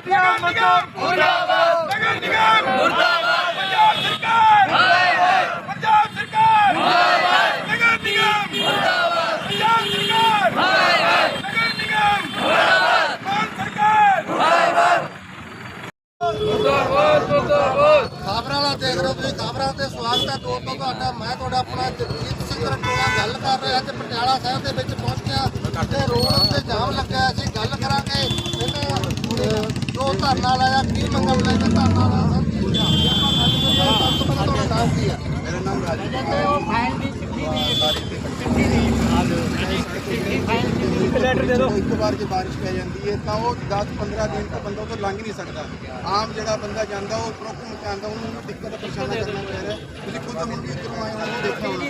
ਪਾਰਟੀਆਂ ਮੁਰਦਾਬਾਦ ਨਗਰ ਨਿਗਮ ਮੁਰਦਾਬਾਦ ਪੰਜਾਬ ਸਰਕਾਰ ਹਾਏ ਹਾਏ ਪੰਜਾਬ ਸਰਕਾਰ ਹਾਏ ਹਾਏ ਨਗਰ ਨਿਗਮ ਮੁਰਦਾਬਾਦ ਪੰਜਾਬ ਸਰਕਾਰ ਹਾਏ ਹਾਏ ਨਗਰ ਨਿਗਮ ਮੁਰਦਾਬਾਦ ਮਾਨ ਸਰਕਾਰ ਖਬਰਾਂ ਵਾਲਾ ਦੇਖ ਰਹੇ ਹੋ ਤੁਸੀਂ ਖਬਰਾਂ ਤੇ ਸਵਾਗਤ ਹੈ ਦੋਸਤੋ ਤੁਹਾਡਾ ਮੈਂ ਤੁਹਾਡਾ ਆਪਣਾ ਜਗਜੀਤ ਸਿੰਘ ਰਟੋਆ ਗੱਲ ਕਰ ਰਿਹਾ ਤੇ ਪਟਿਆਲਾ ਸਾਹਿਬ ਦੇ ਵਿੱਚ ਪਹੁੰਚਿਆ ਤੇ ਰੋਡ ਉੱਤੇ ਜਾਮ ਲੱਗਾ ਹੈ। ਅਸੀਂ ਗੱਲ ਕਰਾਂਗੇ ਇਹਨਾਂ ਜੋ ਧਰਨਾ ਲਾਇਆ ਕੀ ਮੰਗਣ ਲਈ ਤੇ ਧਰਨਾ ਲਾਇਆ ਤੋਂ ਮੇਰਾ ਨਾਮ ਰਾਜੂ ਕਹਿੰਦੇ ਉਹ ਫਾਈਲ ਦੀ ਚਿੱਠੀ ਦੀ ਲੈਟਰ ਦੇ। ਦਿਓ। ਇੱਕ ਵਾਰ ਜੇ ਬਾਰਿਸ਼ ਪੈ ਜਾਂਦੀ ਹੈ ਤਾਂ ਉਹ 10 15 ਦਿਨ ਤੱਕ ਬੰਦਾ ਉਹ ਤੋਂ ਲੰਘ ਨਹੀਂ ਸਕਦਾ। ਆਮ ਜਿਹੜਾ ਬੰਦਾ ਜਾਂਦਾ ਉਹ ਪ੍ਰੋਕ ਮਚਾਉਂਦਾ ਉਹਨੂੰ ਦਿੱਕਤ ਪਰੇਸ਼ਾਨੀ ਕਰਨਾ ਪੈ ਰਿਹਾ। ਤੁਸੀਂ ਖੁਦ ਹੁਣ ਵੀ ਇੱਧਰੋਂ ਆਏ ਹੋ ਦੇਖਿਆ ਹੋਣਾ।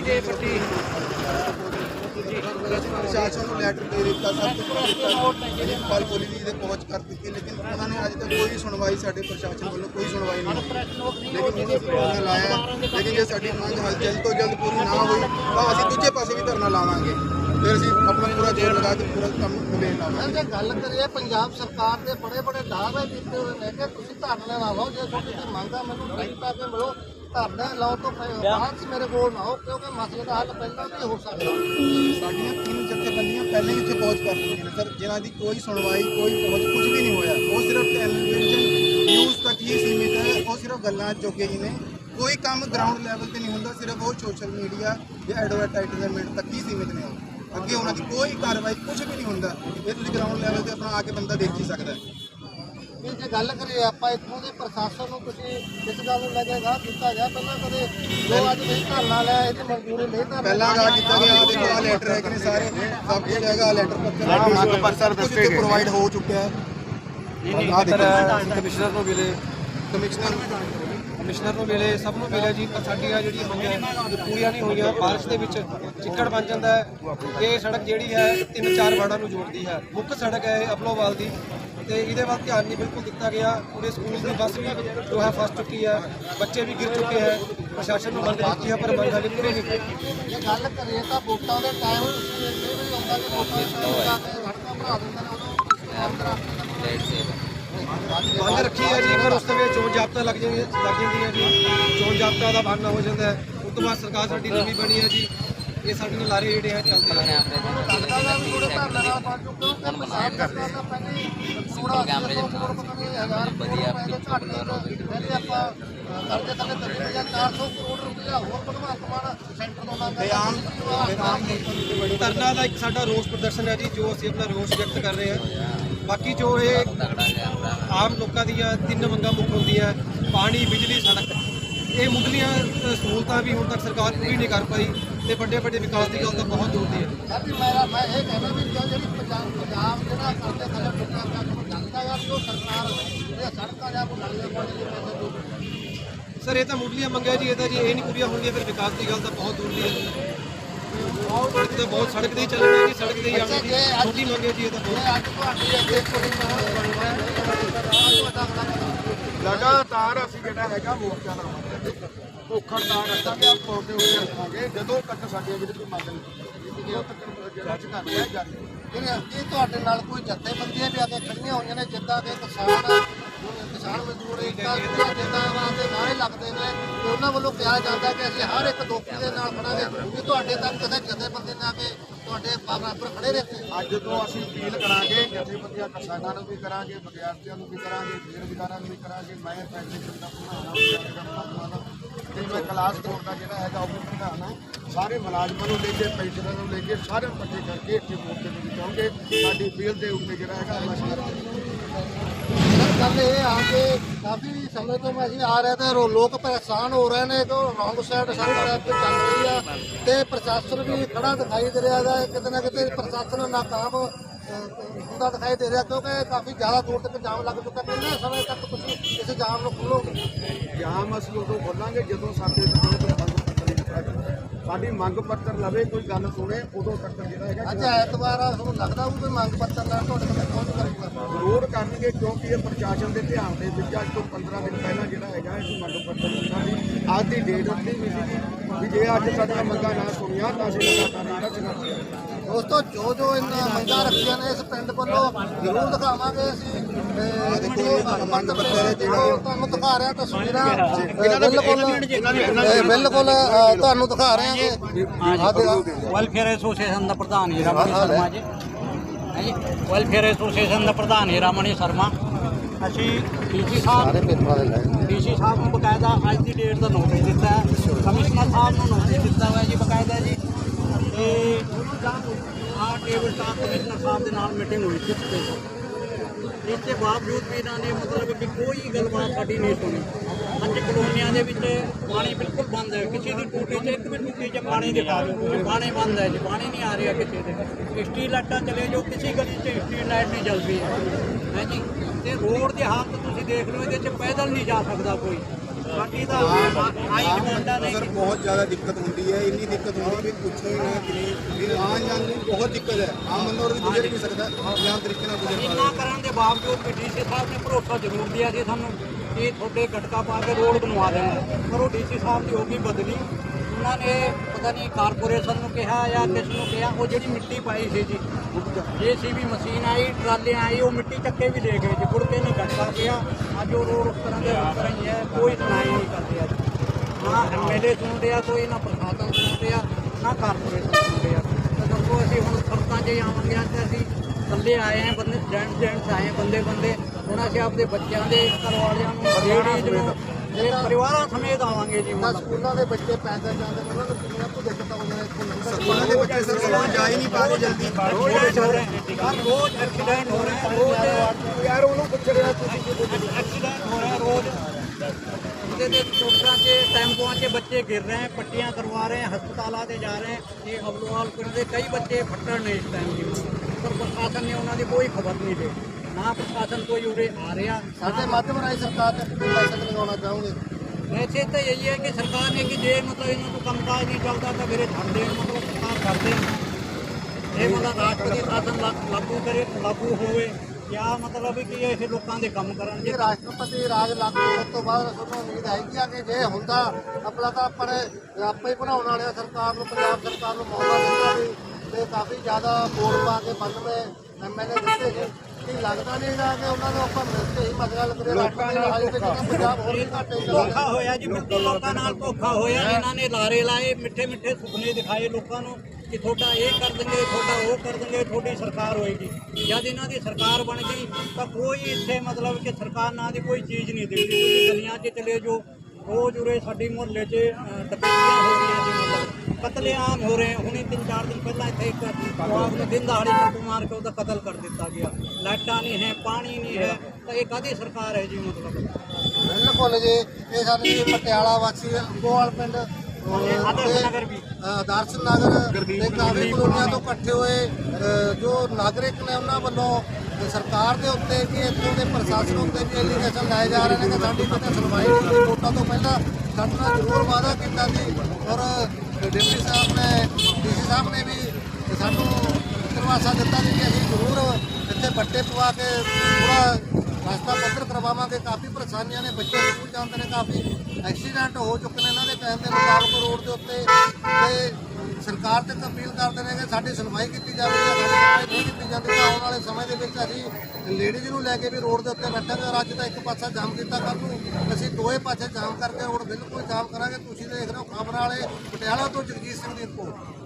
ਪ੍ਰਸ਼ਾਸਨ ਨੂੰ ਲੈਟਰ ਦੇ ਦਿੱਤਾ, ਸਭ ਕੁਝ ਦਿੱਤਾ। ਰਿਪਾਲ ਕੋਲੀ ਜੀ ਦੇ ਪਹੁੰਚ ਕਰ ਦਿੱਤੀ, ਲੇਕਿਨ ਉਹਨਾਂ ਨੇ ਅੱਜ ਤੱਕ ਕੋਈ ਸੁਣਵਾਈ ਸਾਡੇ ਪ੍ਰਸ਼ਾਸਨ ਵੱਲੋਂ ਕੋਈ ਸੁਣਵਾਈ ਨਹੀਂ ਹੋਈ। ਲੇਕਿਨ ਉਹਨੇ ਧਰਨਾ ਲਾਇਆ, ਲੇਕਿਨ ਜੇ ਸਾਡੀ ਮੰਗ ਹਲ ਜਲਦ ਤੋਂ ਜਲਦ ਪੂਰੀ ਨਾ ਹੋਈ, ਤਾਂ ਅਸੀਂ ਦੂਜੇ ਪਾਸੇ ਵੀ ਧਰਨਾ ਲਾਵਾਂਗੇ। ਫਿਰ ਅਸੀਂ ਆਪਣਾ ਪੂਰਾ ਜੋਰ ਲਗਾ ਕੇ ਪੂਰਾ ਕੰਮ ਨਿਬੇੜ ਲਾਵਾਂਗੇ। ਜੇ ਗੱਲ ਕਰੀਏ ਪੰਜਾਬ ਸਰਕਾਰ ਦੇ ਬੜੇ ਬੜੇ ਦਾਅਵੇ ਕੀਤੇ ਹੋਏ ਨੇ ਕਿ ਤੁਸੀਂ ਧਰਨੇ ਲਾਓ ਜੇ ਤੁਹਾਡੀ ਕੋਈ ਮੰਗ ਆ ਮੈਨੂੰ ਠੀਕ ਕਰਕੇ ਮਿਲੋ। ਧਰਨੇ ਲਾਓ ਤੋਂ ਪਹਿ- ਬਾਅਦ 'ਚ ਮੇਰੇ ਕੋਲ ਨਾ ਆਓ ਕਿਉਂਕਿ ਮਸਲੇ ਦਾ ਹੱਲ ਪਹਿਲਾਂ ਵੀ ਹੋ ਸਕਦਾ। ਸਾਡੀਆਂ ਤਿੰਨ ਜਥੇਬੰਦੀਆਂ ਪਹਿਲਾਂ ਹੀ ਇੱਥੇ ਪਹੁੰਚ ਕਰ ਚੁੱਕੀਆਂ ਨੇ ਸਰ ਜਿਨ੍ਹਾਂ ਦੀ ਕੋਈ ਸੁਣਵਾਈ ਕੋਈ ਪਹੁੰਚ ਕੁਝ ਵੀ ਨਹੀਂ ਹੋਇਆ। ਉਹ ਸਿਰਫ ਟੈਲੀਵਿਜ਼ਨ ਨਿਊਜ਼ ਤੱਕ ਹੀ ਸੀਮਿਤ ਹੈ ਉਹ ਸਿਰਫ ਗੱਲਾਂ ਜੋਗੇ ਹੀ ਨੇ। ਕੋਈ ਕੰਮ ਗਰਾਊਂਡ ਲੈਵਲ ਤੇ ਨਹੀਂ ਹੁੰਦਾ ਸਿਰਫ ਉਹ ਸੋਸ਼ਲ ਮੀਡੀਆ ਜਾਂ ਐਡਵਰਟਾਈਜ਼ਮੈਂਟ ਤੱਕ ਹੀ ਸੀਮਿਤ ਨੇ ਉਹ। ਅੱਗੇ ਉਹਨਾਂ ਦੀ ਕੋਈ ਕਾਰਵਾਈ ਕੁਝ ਵੀ ਨਹੀਂ ਹੁੰਦਾ ਇਹ ਤੁਸੀਂ ਗਰਾਊਂਡ ਲੈਵਲ ਤੇ ਆਪਣਾ ਆ ਕੇ ਬੰਦਾ ਦੇਖ ਹੀ ਸਕਦਾ ਹੈ। ਵੀ ਜੇ ਗੱਲ ਕਰੀਏ ਆਪਾਂ ਇੱਥੋਂ ਦੇ ਪ੍ਰਸ਼ਾਸਨ ਨੂੰ ਤੁਸੀਂ ਇਸ ਗੱਲ ਨੂੰ ਲੱਗੇਗਾ ਕੀਤਾ ਗਿਆ ਪਹਿਲਾਂ ਕਦੇ ਜੋ ਅੱਜ ਤੁਸੀਂ ਧਰਨਾ ਲਿਆ ਇਹਦੀ ਮਨਜ਼ੂਰੀ ਨਹੀਂ ਤਾਂ ਪਹਿਲਾਂ ਗਾ ਕੀਤਾ ਗਿਆ ਆਹ ਦੇਖੋ ਆ ਲੈਟਰ ਹੈਗੇ ਨੇ ਸਾਰੇ ਸਭ ਕੁਝ ਹੈਗਾ ਲੈਟਰ ਪੱਤਰ ਮੰਗ ਪੱਤਰ ਦੱਸੇ ਗਏ ਪ੍ਰੋਵਾਈਡ ਹੋ ਚੁੱਕਿਆ ਹੈ। ਆਹ ਦੇਖੋ ਕਮਿਸ਼ਨਰ ਨੂੰ ਮਿਲੇ। ਕਮਿਸ਼ਨਰ ਕਮਿਸ਼ਨਰ ਨੂੰ ਮਿਲੇ ਸਭ ਨੂੰ ਮਿਲੇ ਜੀ ਪਰ ਸਾਡੀਆਂ ਜਿਹੜੀਆਂ ਮੰਗਾਂ ਪੂਰੀਆਂ ਨਹੀਂ ਹੋਈਆਂ। ਬਾਰਿਸ਼ ਦੇ ਵਿੱਚ ਚਿੱਕੜ ਬਣ ਜਾਂਦਾ ਹੈ। ਇਹ ਸੜਕ ਜਿਹੜੀ ਹੈ ਤਿੰਨ ਚਾਰ ਵਾਰਡਾਂ ਨੂੰ ਜੋੜਦੀ ਹੈ। ਮੁੱਖ ਸੜਕ ਹੈ ਇਹ ਅਪਲੋਵਾਲ ਦੀ। ਤੇ ਇਹਦੇ ਵੱਲ ਧਿਆਨ ਨਹੀਂ ਬਿਲਕੁਲ ਦਿੱਤਾ ਗਿਆ। ਪੂਰੇ ਸਕੂਲ ਦੀ ਬੱਸ ਵੀ ਜੋ ਹੈ ਫਸ ਚੁੱਕੀ ਹੈ। ਬੱਚੇ ਵੀ ਗਿਰ ਚੁੱਕੇ ਹੈ। ਪ੍ਰਸ਼ਾਸਨ ਨੂੰ ਮੰਗ ਦਿੱਤੀ ਹੈ ਪਰ ਮੰਗ ਹਾਲੇ ਪੂਰੀ ਨਹੀਂ ਹੋਈ ਜੇ ਗੱਲ ਕਰੀਏ ਤਾਂ ਵੋਟਾਂ ਦੇ ਟਾਈਮ ਤੁਸੀਂ ਇਹ ਵੀ ਹੁੰਦਾ ਕਿ ਵੋਟਾਂ ਦੇ ਟਾਈਮ ਜਾ ਕੇ ਸੜਕਾਂ ਬਣਾ ਦਿੰਦੇ ਨੇ ਉਦੋਂ ਅੰਦਰ ਬੰਦ ਰੱਖੀ ਹੈ ਤੋਂ ਜਾਬਤਾ ਲੱਗ ਜਾਂਦੀ ਲੱਗ ਜਾਂਦੀ ਜੀ। ਚੋਣ ਜਾਬਤਾ ਦਾ ਬੰਦ ਹੋ ਜਾਂਦਾ ਹੈ। ਉਸ ਤੋਂ ਬਾਅਦ ਸਰਕਾਰ ਸਾਡੀ ਨਵੀਂ ਬਣੀ ਹੈ ਜੀ। ਇਹ ਸਾਡੇ ਨਾਲ ਲਾਰੇ ਜਿਹੜੇ ਹੈ ਚੱਲਦੇ ਆ। ਲੱਗਦਾ ਹੈ ਵੀ ਥੋੜੇ ਧਰਨੇ ਨਾਲ ਬਣ ਚੁੱਕੇ ਹੋ ਕਿ ਪੰਜਾਬ ਸਰਕਾਰ ਦਾ ਪਹਿਲੇ ਥੋੜਾ ਕੈਮਰੇ ਦੇ ਕਰੋੜ ਪਤਾ ਨਹੀਂ ਹਜ਼ਾਰ ਵਧੀਆ ਘੱਟ ਦੇ ਪਹਿਲੇ ਆਪਾਂ ਅ, ਕਰਦੇ ਕਰਦੇ ਤਕਰੀਬਨ ਜਾਂ 400 ਕਰੋੜ ਰੁਪਇਆ ਹੋਰ ਭਗਵੰਤ ਮਾਨ ਸੈਂਟਰ ਤੋਂ ਮੰਗਦਾ ਤੇ ਆਮ ਤੇ ਆਮ ਲੋਕਾਂ ਦੀ ਤੇ ਬੜੀ ਧਰਨਾ ਦਾ ਇੱਕ ਸਾਡਾ ਰੋਸ ਪ੍ਰਦਰਸ਼ਨ ਹੈ ਜੀ ਜੋ ਅਸੀਂ ਆਪਣਾ ਰੋਸ ਵਿਅਕਤ ਕਰ ਰਹੇ ਹਾਂ। ਬਾਕੀ ਜੋ ਇਹ ਆਮ ਲੋਕਾਂ ਦੀਆਂ ਤਿੰਨ ਮੰਗਾਂ ਮੁੱਖ ਹੁੰਦੀਆਂ ਪਾਣੀ ਬਿਜਲੀ ਸੜਕ। ਇਹ ਮੁੱਢਲੀਆਂ ਸਹੂਲਤਾਂ ਵੀ ਹੁਣ ਤੱਕ ਸਰਕਾਰ ਪੂਰੀ ਨਹੀਂ ਕਰ ਪਾਈ ਤੇ ਵੱਡੇ ਵੱਡੇ ਵਿਕਾਸ ਦੀ ਗੱਲ ਤਾਂ ਬਹੁਤ ਦੂਰ ਦੀ ਹੈ। ਸਾਡੀ ਮੇਰਾ ਮੈਂ ਇਹ ਕਹਿੰਦਾ ਵੀ ਜੋ ਜਿਹੜੀ ਪੰਜਾਬ ਪੰਜਾਬ ਜਿਹੜਾ ਕਰਦੇ ਥੱਲੇ ਟੁੱਟਿਆ ਪਿਆ ਨੂੰ ਜਨਤਾ ਜਾਂ ਜੋ ਸਰਕਾਰ ਇਹ ਸੜਕਾਂ ਜਾਂ ਕੋਈ ਨਾਲੀਆਂ ਪਾਣੀ ਦੇ ਪੈਸੇ ਦੂਰ ਸਰ ਇਹ ਤਾਂ ਮੁੱਢਲੀਆਂ ਮੰਗਾਂ ਜੀ ਇਹ ਤਾਂ ਜੀ ਇਹ ਨਹੀਂ ਪੂਰੀਆਂ ਹੋਣਗੀਆਂ ਫਿਰ ਵਿਕਾਸ ਦੀ ਗੱਲ ਤਾਂ ਬਹੁਤ ਦੂਰ ਦੀ ਹੈ। ਤਾਂ ਬਹੁਤ ਸੜਕ ਦੇ ਹੀ ਚੱਲਣਾ ਜੀ ਸੜਕ ਦੇ ਹੀ ਆਉਣੀ ਜੀ। ਛੋਟੀ ਮੰਗ ਹੈ ਜੀ ਇਹ ਤਾਂ ਬਹੁਤ। ਇਹ ਅੱਜ ਤੁਹਾਡੀ ਅੱਗੇ ਕੋਈ ਨਾ ਤੁਹਾਡਾ ਅਗਲਾ ਲਗਾਤਾਰ ਅਸੀਂ ਜਿਹੜਾ ਹੈਗਾ ਮੋਰਚਾ ਲਾਵਾਂਗੇ। ਭੁੱਖ ਹੜਤਾਲ ਰੱਖਾਂਗੇ ਆਪ ਪੌਦੇ ਉੱਤੇ ਰੱਖਾਂਗੇ। ਜਦੋਂ ਤੱਕ ਸਾਡੇ ਵਿੱਚ ਕੋਈ ਮੰਗ ਨਹੀਂ ਜਦੋਂ ਤੱਕ ਜੱਜ ਕਰ ਰਿਹਾ ਜਾਰੀ ਜਿਹੜੇ ਅੱਗੇ ਤੁਹਾਡੇ ਨਾਲ ਕੋਈ ਜਥੇਬੰਦੀਆਂ ਵੀ ਆ ਕੇ ਖੜੀਆਂ ਹੋਈਆਂ ਨੇ ਜਿੱਦਾਂ ਕਿ ਕਿਸਾਨ ਕਿਸਾਨ ਮਜ਼ਦੂਰ ਏਕਤਾ ਦੀਆਂ ਜਿੱਦਾਂ ਵਾਸਤੇ ਨਾਰੇ ਲੱਗਦੇ ਨੇ ਤੇ ਉਹਨਾਂ ਵੱਲੋਂ ਕਿਹਾ ਜਾਂਦਾ ਕਿ ਅਸੀਂ ਹਰ ਇੱਕ ਦੋਖੀ ਦੇ ਨਾਲ ਖੜਾਂਗੇ ਵੀ ਤੁਹਾਡੇ ਤੱਕ ਕਦੇ ਜਥੇਬੰਦੀ ਨਾ ਕੇ ਤੁਹਾਡੇ ਬਰਾਬਰ ਖੜੇ ਰਹੇ। ਅੱਜ ਤੋਂ ਅਸੀਂ ਅਪੀਲ ਕਰਾਂਗੇ, ਜਥੇਬੰਦੀਆਂ ਕਿਸਾਨਾਂ ਨੂੰ ਵੀ ਕਰਾਂਗੇ, ਵਿਦਿਆਰਥੀਆਂ ਨੂੰ ਵੀ ਕਰਾਂਗੇ ਬੇਰੁਜ਼ਗਾਰਾਂ ਨੂੰ ਵੀ ਕਰਾਂਗੇ। ਮੈਂ ਫੈਡਰੇਸ਼ਨ ਦਾ ਪ੍ਰਧਾਨ ਹਾਂ ਤੇ ਮੈਂ ਕਲਾਸ ਬੋਰਡ ਦਾ ਜਿਹੜਾ ਹੈਗਾ ਉਹ ਪ੍ਰਧਾਨ ਹਾਂ। ਸਾਰੇ ਮੁਲਾਜ਼ਮਾਂ ਨੂੰ ਲੈ ਕੇ ਪੈਨਸ਼ਨਾਂ ਨੂੰ ਲੈ ਕੇ ਸਾਰਿਆਂ ਨੂੰ ਇਕੱਠੇ ਕਰਕੇ ਇੱਥੇ ਮੋਰਚੇ ਦੇ ਵਿੱਚ ਆਉਂਗੇ ਸਾਡੀ ਅਪੀਲ ਦੇ ਉੱਤੇ ਜਿਹੜਾ ਹੈਗਾ ਅਮਲ ਗੱਲ ਇਹ ਆ ਕਿ ਕਾਫੀ ਸਮੇਂ ਤੋਂ ਅਸੀਂ ਆ ਰਹੇ ਤੇ ਲੋਕ ਪਰੇਸ਼ਾਨ ਹੋ ਰਹੇ ਨੇ ਕਿ ਰੌਂਗ ਸਾਈਡ ਸੜਕ ਚੱਲ ਰਹੀ ਆ ਤੇ ਪ੍ਰਸ਼ਾਸਨ ਵੀ ਖੜਾ ਦਿਖਾਈ ਦੇ ਰਿਹਾ ਹੈ ਕਿਤੇ ਨਾ ਕਿਤੇ ਪ੍ਰਸ਼ਾਸਨ ਨਾਕਾਮ ਹੁੰਦਾ ਦਿਖਾਈ ਦੇ ਰਿਹਾ ਕਿਉਂਕਿ ਕਾਫੀ ਜ਼ਿਆਦਾ ਦੂਰ ਤੱਕ ਜਾਮ ਲੱਗ ਚੁੱਕਾ ਕਿੰਨੇ ਸਮੇਂ ਤੱਕ ਤੁਸੀਂ ਇਸ ਜਾਮ ਨੂੰ ਖੋਲੋਗੇ ਜਾਮ ਅਸੀਂ ਉਦੋਂ ਖੋਲਾਂਗੇ ਜਦੋਂ ਸਾਡੇ। ਸਾਡੀ ਮੰਗ ਪੱਤਰ ਲਵੇ ਕੋਈ ਗੱਲ ਸੁਣੇ ਉਦੋਂ ਤੱਕ ਜਿਹੜਾ ਹੈਗਾ ਅੱਜ ਐਤਵਾਰ ਆ ਤੁਹਾਨੂੰ ਲੱਗਦਾ ਉਹ ਕੋਈ ਮੰਗ ਪੱਤਰ ਲੈਣ ਤੁਹਾਡੇ ਕੋਲ ਪਹੁੰਚ ਜ਼ਰੂਰ ਕਰਨਗੇ ਕਿਉਂਕਿ ਇਹ ਪ੍ਰਸ਼ਾਸਨ ਦੇ ਧਿਆਨ ਦੇ ਵਿੱਚ ਅੱਜ ਤੋਂ 15 ਦਿਨ ਪਹਿਲਾਂ ਜਿਹੜਾ ਹੈਗਾ ਇਹ ਮੰਗ ਪੱਤਰ ਦਿੱਤਾ ਸੀ ਅੱਜ ਦੀ ਡੇਟ ਉੱਤੇ ਵੀ ਸੀ ਵੀ ਜੇ ਅੱਜ ਸਾਡੀਆਂ ਮੰਗਾਂ ਨਾ ਸੁਣੀਆਂ ਤਾਂ ਅਸੀਂ ਲਗਾਤਾਰ ਜਿਹੜਾ ਸੰਘਰਸ਼ ਦੋਸਤੋ ਜੋ ਜੋ ਇਹਨਾਂ ਮੰਗਾਂ ਰੱਖੀਆਂ ਨੇ ਇਸ ਪਿੰਡ ਵੱਲੋਂ ਜ਼ਰੂਰ ਦਿਖਾਵਾਂਗੇ ਅਸੀਂ। ਮੰਗ ਪੱਤਰ ਜਿਹੜਾ ਤੁਹਾਨੂੰ ਦਿਖਾ ਰਿਹਾ ਤਸਵੀਰਾਂ ਬਿਲਕੁਲ ਬਿਲਕੁਲ ਤੁਹਾਨੂੰ ਦਿਖਾ ਰਹੇ ਹਾਂ ਕਿ ਵੈਲਫੇਅਰ ਐਸੋਸੀਏਸ਼ਨ ਦਾ ਪ੍ਰਧਾਨ ਮਣੀ ਸ਼ਰਮਾ ਜੀ। ਵੈਲਫੇਅਰ ਐਸੋਸੀਏਸ਼ਨ ਦਾ ਪ੍ਰਧਾਨ ਹੀਰਾ ਮਣੀ ਸ਼ਰਮਾ। ਅਸੀਂ ਡੀਸੀ ਸਾਹਿਬ ਡੀਸੀ ਸਾਹਿਬ ਨੂੰ ਬਕਾਇਦਾ ਅੱਜ ਦੀ ਡੇਟ ਦਾ ਨੋਟਿਸ ਦਿੱਤਾ ਹੈ। ਕਮਿਸ਼ਨਰ ਸਾਹਿਬ ਨੂੰ ਨੋਟਿਸ ਦਿੱਤਾ ਹੋਇਆ ਜੀ ਬਕਾਇਦਾ ਜੀ। ਤੇ ਆਹ ਟੇਬਲ ਟਾਪ ਕਮਿਸ਼ਨਰ ਸਾਹਿਬ ਦੇ ਨਾਲ ਮੀਟਿੰਗ ਹੋਈ ਸੀ। ਇਸ ਦੇ ਬਾਵਜੂਦ ਵੀ ਇਹਨਾਂ ਨੇ ਮਤਲਬ ਕਿ ਕੋਈ ਗੱਲਬਾਤ ਸਾਡੀ ਨਹੀਂ ਸੁਣੀ। ਅੱਜ ਕਲੋਨੀਆਂ ਦੇ ਵਿੱਚ ਪਾਣੀ ਬਿਲਕੁਲ ਬੰਦ ਹੈ। ਕਿਸੇ ਦੀ ਟੂਟੀ 'ਚ ਇੱਕ ਵੀ ਟੂਟੀ 'ਚ ਪਾਣੀ ਦਿਖਾ ਦਿਓ ਪਾਣੀ ਬੰਦ ਹੈ ਜੀ। ਪਾਣੀ ਨਹੀਂ ਆ ਰਿਹਾ ਕਿਸੇ ਦੇ। ਸਟਰੀਟ ਲਾਈਟਾਂ ਚਲੇ ਜੋ ਕਿਸੇ ਗਲੀ 'ਚ ਸਟਰੀਟ ਲਾਈਟ ਨਹੀਂ ਚੱਲਦੀ। ਹੈ ਹੈ ਜੀ? ਤੇ ਰੋਡ ਦੀ ਹਾਲਤ ਤੁਸੀਂ ਦੇਖ ਲਓ, ਇਹਦੇ 'ਚ ਪੈਦਲ ਨਹੀਂ ਜਾ ਸਕਦਾ ਕੋਈ। ਸਾਡੀ ਤਾਂ ਆਈ ਡਿਮਾਂਡਾਂ ਬਹੁਤ ਜ਼ਿਆਦਾ ਦਿੱਕਤ ਹੁੰਦੀ ਹੈ ਇੰਨੀ ਦਿੱਕਤ ਹੁੰਦੀ ਵੀ ਪੁੱਛੋ ਹੀ ਨਾ ਕਿ ਵੀ ਆਉਣ ਜਾਣ ਦੀ ਬਹੁਤ ਦਿੱਕਤ ਹੈ। ਆਮ ਬੰਦਾ ਉਹਦੇ ਗੁਜ਼ਰ ਨਹੀਂ ਸਕਦਾ ਜਾਂ ਤਰੀਕੇ ਨਾਲ ਗੁਜ਼ਰ ਇੰਨਾ ਕਰਨ ਦੇ ਬਾਵਜੂਦ ਵੀ ਡੀਸੀ ਸਾਹਿਬ ਨੇ ਭਰੋਸਾ ਜ਼ਰੂਰ ਦਿਆ ਸੀ ਸਾਨੂੰ ਕਿ ਤੁਹਾਡੇ ਗਟਕਾ ਪਾ ਕੇ ਰੋਡ ਬਣਵਾ ਦੇਣਾ। ਪਰ ਉਹ ਡੀਸੀ ਸਾਹਿਬ ਦੀ ਹੋ ਗਈ ਬਦਲੀ। ਉਹਨਾਂ ਨੇ ਪਤਾ ਨਹੀਂ ਕਾਰਪੋਰੇਸ਼ਨ ਨੂੰ ਕਿਹਾ ਜਾਂ ਕਿਸ ਨੂੰ ਕਿਹਾ ਉਹ ਜਿਹੜੀ ਮਿੱਟੀ ਪਾਈ ਸੀ ਜੀ। ਜੀਸੀਬੀ ਮਸ਼ੀਨ ਆਈ ਟਰਾਲੀਆਂ ਆਈ ਉਹ ਮਿੱਟੀ ਚੱਕੇ ਵੀ ਲੈ ਗਏ ਜੀ। ਮੁੜ ਕੇ ਨਹੀਂ ਗਟਕਾ ਪਿਆ ਅੱਜ ਉਹ ਰੋਡ ਉਸ ਤਰ੍ਹਾਂ ਦੇ ਉਸ ਤਰ੍ਹਾਂ ਹੀ ਹੈ ਕੋਈ ਸੁਣਾਈ ਨਹੀਂ ਕਰਦੇ ਅੱਜ। ਨਾ ਐਮਐਲਏ ਸੁਣ ਰਿਹਾ ਕੋਈ ਨਾ ਪ੍ਰਸ਼ਾਸਨ ਸੁਣ ਰਿਹਾ ਨਾ ਕਾਰਪੋਰੇਸ਼ਨ ਸੁਣ ਰਿਹਾ ਤਾਂ ਦੱਸੋ ਅਸੀਂ ਹੁਣ ਸੜਕਾਂ 'ਤੇ ਆਵਾਂਗੇ ਅੱਜ ਅਸੀਂ ਇਕੱਲੇ ਆਏ ਆ ਬੰਦੇ ਜੈਂਟਸ ਜੈਂਟਸ ਆਏ ਆ ਬੰਦੇ ਬੰਦੇ ਹੁਣ ਅਸੀਂ ਆਪਣੇ ਬੱਚਿਆਂ ਦੇ ਘਰ ਵਾਲਿਆਂ ਨੂੰ ਲੇਡੀਜ਼ ਨੂੰ ਤੇ ਪਰਿਵਾਰਾਂ ਸਮੇਤ ਆਵਾਂਗੇ ਜੀ ਤਾਂ ਸਕੂਲਾਂ ਦੇ ਬੱਚੇ ਪੈਦਲ ਜਾਂਦੇ ਨੇ ਉਹਨਾਂ ਨੂੰ ਕਿੰਨੀਆਂ ਕੁ ਦਿੱਕਤਾਂ ਆਉਂਦੀਆਂ ਇੱਥੋਂ? ਸਕੂਲਾਂ ਦੇ ਬੱਚੇ ਸਰ ਸਕੂਲ ਜਾ ਹੀ ਨਹੀਂ ਪਾ ਰਹੇ ਜਲਦੀ। ਰੋਜ਼ ਹੋ ਰਹੇ ਨੇ ਹਰ ਰੋਜ਼ ਐਕਸੀਡੈਂਟ ਹੋ ਰਹੇ ਹੈ ਰੋਜ਼ ਯਾਰ ਉਹਨੂੰ ਪੁੱਛ ਰਿਹਾ ਤੁਸੀਂ ਐਕਸੀਡੈਂਟ ਹੋ ਰਿਹਾ ਰੋਜ਼। ਉਹਦੇ ਦੇ ਟੋਟਰਾਂ 'ਚ ਟੈਂਪੂਆਂ 'ਚ ਬੱਚੇ ਗਿਰ ਰਹੇ ਹੈ ਪੱਟੀਆਂ ਕਰਵਾ ਰਹੇ ਹੈ ਹਸਪਤਾਲਾਂ ਤੇ ਜਾ ਰਹੇ ਹੈ। ਇਹ ਅਬਲੋਵਾਲ ਪਿੰਡ ਦੇ ਕਈ ਬੱਚੇ ਫੱਟੜ ਨੇ ਇਸ ਟਾਈਮ ਜੀ ਪਰ ਪ੍ਰਸ਼ਾਸਨ ਨੇ ਉਹਨਾਂ ਦੀ ਕੋਈ ਖਬਰ ਨਹੀਂ ਲਈ ਨਾ ਪ੍ਰਸ਼ਾਸਨ ਕੋਈ ਉਰੇ ਆ ਰਿਹਾ ਸਾਡੇ ਮਾਧਿਅਮ ਰਾਹੀਂ ਸਰਕਾਰ ਤੇ ਕਿੰਨੇ ਲਾਇਸੈਂਸ ਲਗਾਉਣਾ ਚਾਹੋਗੇ ਵੈਸੇ ਤਾਂ ਇਹੀ ਹੈ ਕਿ ਸਰਕਾਰ ਨੇ ਕਿ ਜੇ ਮਤਲਬ ਇਹਨਾਂ ਤੋਂ ਕੰਮਕਾਜ ਨਹੀਂ ਚੱਲਦਾ ਤਾਂ ਮੇਰੇ ਛੱਡ ਦੇਣ ਮਤਲਬ ਸਰਕਾਰ ਕਰ ਦੇਣ। ਇਹ ਮਤਲਬ ਰਾਸ਼ਟਰਪਤੀ ਸ਼ਾਸਨ ਲਾਗੂ ਕਰੇ ਲਾਗੂ ਹੋਵੇ। ਜਾਂ ਮਤਲਬ ਕਿ ਇਹ ਲੋਕਾਂ ਦੇ ਕੰਮ ਕਰਨ ਜੇ ਰਾਸ਼ਟਰਪਤੀ ਰਾਜ ਲਾਗੂ ਹੋਣ ਤੋਂ ਬਾਅਦ ਸਾਨੂੰ ਉਮੀਦ ਹੈਗੀ ਆ ਕਿ ਜੇ ਹੁੰਦਾ ਆਪਣਾ ਤਾਂ ਆਪਾਂ ਨੇ ਆਪੇ ਹੀ ਬਣਾਉਣ ਵਾਲੇ ਆ ਸਰਕਾਰ ਨੂੰ ਪੰਜਾਬ ਸਰਕਾਰ ਨੂੰ ਮੌਕਾ ਦਿੱਤਾ ਵੀ ਤੇ ਕਾਫੀ ਜ਼ਿਆਦਾ ਵੋਟ ਪਾ ਕੇ 92 ਐਮਐਲਏ ਦਿੱਤੇ ਸੀ ਕੀ ਲੱਗਦਾ ਨਹੀਂ ਹੈਗਾ ਕਿ ਉਹਨਾਂ ਨੂੰ ਆਪਾਂ ਮਿਲ ਕੇ ਹੀ ਮਸਲਾ ਕਰੇ ਰਾਸ਼ਟਰਪਤੀ ਰਾਜ ਪੰਜਾਬ ਹੋਰ ਵੀ ਘਾਟੇ ਧੋਖਾ ਹੋਇਆ ਜੀ ਬਿਲਕੁਲ ਲੋਕਾਂ ਨਾਲ ਧੋਖਾ ਹੋਇਆ ਇਹਨਾਂ ਨੇ ਲਾਰੇ ਲਾਏ ਮਿੱਠੇ ਮਿੱਠੇ ਸੁਪਨੇ ਦਿਖਾਏ ਲੋਕਾਂ ਨੂੰ। ਕਿ ਤੁਹਾਡਾ ਇਹ ਕਰ ਦਿੰਦੇ ਤੁਹਾਡਾ ਉਹ ਕਰ ਦਿੰਦੇ ਤੁਹਾਡੀ ਸਰਕਾਰ ਹੋਏਗੀ। ਜਦ ਇਹਨਾਂ ਦੀ ਸਰਕਾਰ ਬਣ ਗਈ ਤਾਂ ਕੋਈ ਇੱਥੇ ਮਤਲਬ ਕਿ ਸਰਕਾਰ ਨਾਂ ਦੀ ਕੋਈ ਚੀਜ਼ ਨਹੀਂ ਦਿਖਦੀ। ਤੁਸੀਂ ਗਲੀਆਂ 'ਚ ਚਲੇ ਜੋ ਰੋਜ਼ ਉਰੇ ਸਾਡੀ ਮੁਹੱਲੇ 'ਚ ਅ, ਹੋ ਰਹੀਆਂ ਜੀ ਮਤਲਬ ਕਤਲੇਆਮ ਹੋ ਰਹੇ। ਹੁਣੇ ਤਿੰਨ ਚਾਰ ਦਿਨ ਪਹਿਲਾਂ ਇੱਥੇ ਇੱਕ ਜਵਾਬ ਨੂੰ ਦਿਨ ਦਹਾੜੇ ਚੱਕੂ ਮਾਰ ਕੇ ਉਹਦਾ ਕਤਲ ਕਰ ਦਿੱਤਾ ਗਿਆ। ਲਾਈਟਾਂ ਨਹੀਂ ਹੈ ਪਾਣੀ ਨਹੀਂ ਹੈ ਤਾਂ ਇਹ ਕਾਦੀ ਸਰਕਾਰ ਹੈ ਜੀ ਮਤਲਬ? ਬਿਲਕੁਲ ਜੀ ਇਹ ਸਾਡੇ ਪਟਿਆਲਾ ਵਾਸੀ ਅੰਗੋਵਾਲ ਪਿੰਡ ਆਦਰਸ਼ ਨਗਰ ਤੇ ਕਾਫੀ ਕਲੋਨੀਆਂ ਤੋਂ ਇਕੱਠੇ ਹੋਏ ਜੋ ਨਾਗਰਿਕ ਨੇ ਉਹਨਾਂ ਵੱਲੋਂ ਸਰਕਾਰ ਦੇ ਉੱਤੇ ਵੀ ਇੱਥੋਂ ਦੇ ਪ੍ਰਸ਼ਾਸਨ ਉੱਤੇ ਵੀ ਐਲੀਗੇਸ਼ਨ ਲਾਏ ਜਾ ਰਹੇ ਨੇ ਕਿ ਸਾਡੀ ਕਿਤੇ ਸੁਣਵਾਈ ਨਹੀਂ। ਹੋਈ ਵੋਟਾਂ ਤੋਂ ਪਹਿਲਾਂ ਸਾਡੇ ਨਾਲ ਜ਼ਰੂਰ ਵਾਅਦਾ ਕੀਤਾ ਸੀ ਔਰ ਡਿਪਟੀ ਸਾਹਿਬ ਨੇ ਡੀਸੀ ਸਾਹਿਬ ਨੇ ਵੀ ਸਾਨੂੰ ਕਰਵਾਸਾ ਦਿੱਤਾ ਸੀ ਕਿ ਅਸੀਂ ਜ਼ਰੂਰ ਇੱਥੇ ਬੱਟੇ ਪਵਾ ਕੇ ਪੂਰਾ ਰਸਤਾ ਪੱਧਰ ਕਰਵਾਵਾਂਗੇ। ਕਾਫੀ ਪਰੇਸ਼ਾਨੀਆਂ ਨੇ ਬੱਚੇ ਸਕੂਲ ਜਾਂਦੇ ਨੇ ਕਾਫੀ ਐਕਸੀਡੈਂਟ ਹੋ ਚੁੱਕੇ ਨੇ ਇਹਨਾਂ ਦੇ ਦੇ ਮੁਤਾਬਕ ਰੋਡ ਦੇ ਉੱਤੇ ਤੇ ਸਰਕਾਰ ਤੇ ਅਪੀਲ ਕਰਦੇ ਨੇ ਕਿ ਸਾਡੀ ਸੁਣਵਾਈ ਕੀਤੀ ਜਾਵੇ ਜਾਂ ਸਾਡੀ ਸੁਣਵਾਈ ਨਹੀਂ ਕੀਤੀ ਜਾਂਦੀ, ਤਾਂ ਆਉਣ ਵਾਲੇ ਸਮੇਂ ਦੇ ਵਿੱਚ ਅਸੀਂ ਲੇਡੀਜ਼ ਨੂੰ ਲੈ ਕੇ ਵੀ ਰੋਡ ਦੇ ਉੱਤੇ ਬੈਠਾਂਗੇ ਔਰ ਅੱਜ ਤਾਂ ਇੱਕ ਪਾਸਾ ਜਾਮ ਕੀਤਾ ਕੱਲ ਨੂੰ ਅਸੀਂ ਦੋਏ ਪਾਸੇ ਜਾਮ ਕਰਕੇ ਰੋਡ ਬਿਲਕੁਲ ਜਾਮ ਕਰਾਂਗੇ। ਤੁਸੀਂ ਦੇਖ ਰਹੇ ਹੋ, ਖਬਰਾਂ ਵਾਲੇ ਪਟਿਆਲਾ ਤੋਂ ਜਗਜੀਤ ਸਿੰਘ ਦੀ ਰਿਪੋਰਟ।